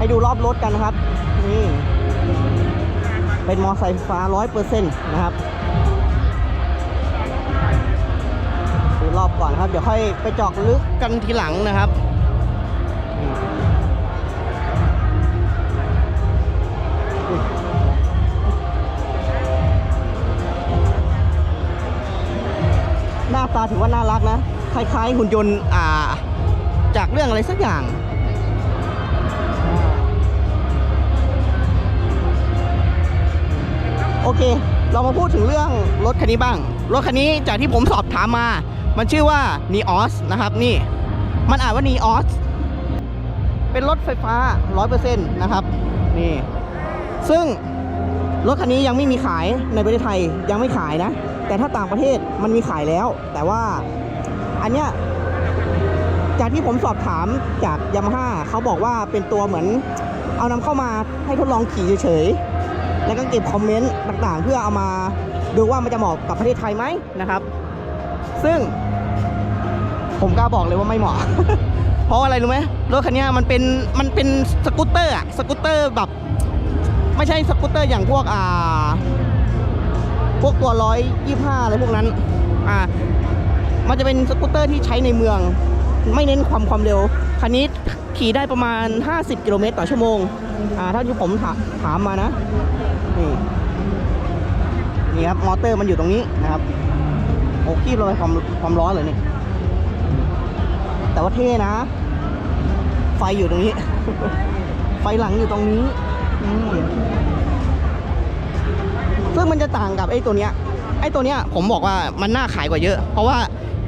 ให้ดูรอบรถกันนะครับ นี่ เป็นมอไซค์ไฟฟ้าร้อยเปอร์เซ็นต์นะครับดูรอบก่อนครับ เดี๋ยวค่อยไปจอกลึกกันทีหลังนะครับหน้าตาถือว่าน่ารักนะ คล้ายๆหุ่นยนต์อ่า จากเรื่องอะไรสักอย่าง เค เรามาพูดถึงเรื่องรถคันนี้บ้าง รถคันนี้จากที่ผมสอบถามมา มันชื่อว่า Neos นะครับนี่ มันอ่านว่า Neos เป็นรถไฟฟ้า 100%นะครับ นี่ ซึ่งรถคันนี้ยังไม่มีขายในประเทศไทยยังไม่ขายนะ แต่ถ้าต่างประเทศมันมีขายแล้ว แต่ว่าอันเนี้ยจากที่ผมสอบถามจากยามาฮ่าเขาบอกว่าเป็นตัวเหมือนเอานำเข้ามาให้ทดลองขี่เฉยๆ แล้วก็เก็บคอมเมนต์ต่างๆ เพื่อเอามาดูว่ามันจะเหมาะกับประเทศไทยไหมนะครับ ซึ่ง ผมกล้าบอกเลยว่าไม่เหมาะ เพราะอะไรรู้ไหมรถคันนี้มันเป็นมันเป็นสกูตเตอร์อะสกูตเตอร์แบบ ไม่ใช่สกูตเตอร์อย่างพวกอ่า พวกตัวร้อยยี่ห้าอะไรพวกนั้น อ่า มันจะเป็นสกูตเตอร์ที่ใช้ในเมือง ไม่เน้นความความเร็วคันนี้ขี่ได้ประมาณ 50 กิโลเมตรต่อชั่วโมง อ่า ถ้าที่ผมถถามมานะ นี่นี่ครับมอเตอร์มันอยู่ตรงนี้นะครับโอ้ขี้เลยความความร้อนเลยนี่ แต่ว่าเท่นะ ไฟอยู่ตรงนี้ ไฟหลังอยู่ตรงนี้ซึ่งมันจะต่างกับไอ้ตัวเนี้ยไอ้ตัวเนี้ยผมบอกว่ามันน่าขายกว่าเยอะ เพราะว่า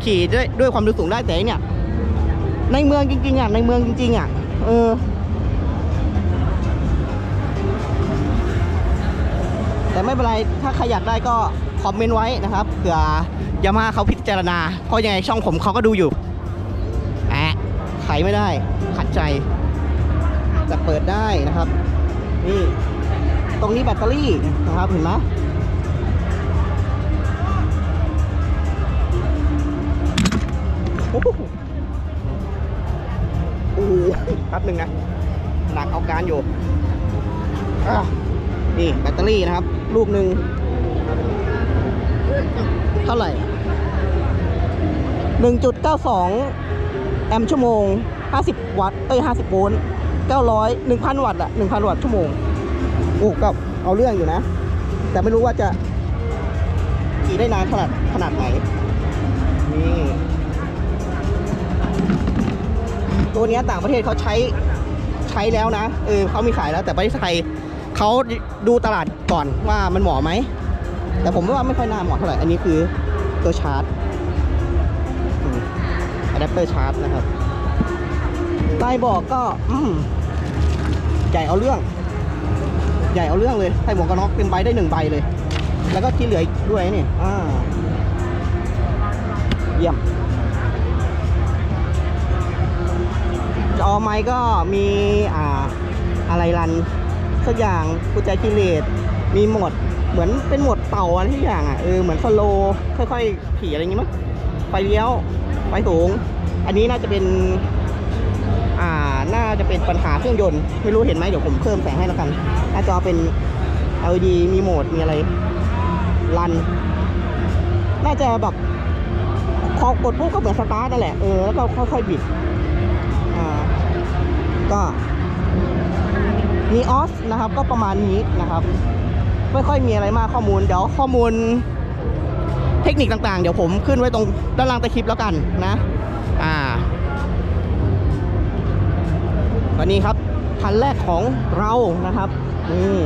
ขี่ด้วยด้วยความเร็วสูงได้แต่เนี่ย ในเมืองจริงๆอะในเมืองจริงๆอะเออ ไม่เป็นไร ถ้าใครอยากได้ก็คอมเมนต์ไว้นะครับ เผื่อยามาเขาพิจารณา เพราะยังไงช่องผมเขาก็ดูอยู่แอะไขไม่ได้ ขัดใจ แต่เปิดได้นะครับ นี่ ตรงนี้แบตเตอรี่นะครับ เห็นไหมโอ้โหแป๊บหนึ่งนะ หนักเอาการอยู่ นี่แบตเตอรี่นะครับ ลูกหนึ่งเท่าไหร่ 1.92 แอมป์ชั่วโมง 50 วัตต์เอ้ย50 โวลต์900 1,000 วัตต์อะ1,000 วัตต์ชั่วโมงโอ้ก็เอาเรื่องอยู่นะ แต่ไม่รู้ว่าจะขี่ได้นานขนาดขนาดไหนนี่ตัวเนี้ยต่างประเทศเขาใช้ใช้แล้วนะ เออเขามีขายแล้วแต่ประเทศไทย เขาดูตลาดก่อนว่ามันเหมาะไหม แต่ผมว่าไม่ค่อยน่าเหมาะเท่าไหร่ อันนี้คือตัวชาร์จอะแดปเตอร์ชาร์จนะครับใต้บอกก็ใหญ่เอาเรื่อง ใหญ่เอาเรื่องเลยใส่หมวกกันน็อกเต็มใบได้หนึ่งใบเลย แล้วก็ที่เหลืออีกด้วยนี่อ่าเยี่ยมจอไม้ก็มีอ่าอะไรรัน สักอย่างกุญแจกิเลสมีหมด เหมือนเป็นโหมดเต่าอะไรที่อย่างอะเออเหมือนสโลว์ค่อยๆขี่อะไรอย่างงี้มั้งไฟเลี้ยวไฟสูง อันนี้น่าจะเป็น อ่าน่าจะเป็นปัญหาเครื่องยนต์ไม่รู้เห็นไหมเดี๋ยวผมเพิ่มแสงให้แล้วกันหน้าจอเป็น LED มีโหมดมีอะไรรัน น่าจะแบบพอกดปุ๊บก็เหมือนสตาร์ทนั่นแหละเออแล้วก็ค่อยๆบิดีออสนะครับ ก็ประมาณนี้นะครับ ไม่ค่อยมีอะไรมากข้อมูล เดี๋ยวข้อมูลเทคนิคต่างๆ เดี๋ยวผมขึ้นไว้ตรงด้านล่างใต้คลิปแล้วกันนะ อ่าวันนี้ครับคันแรกของเรานะครับนี่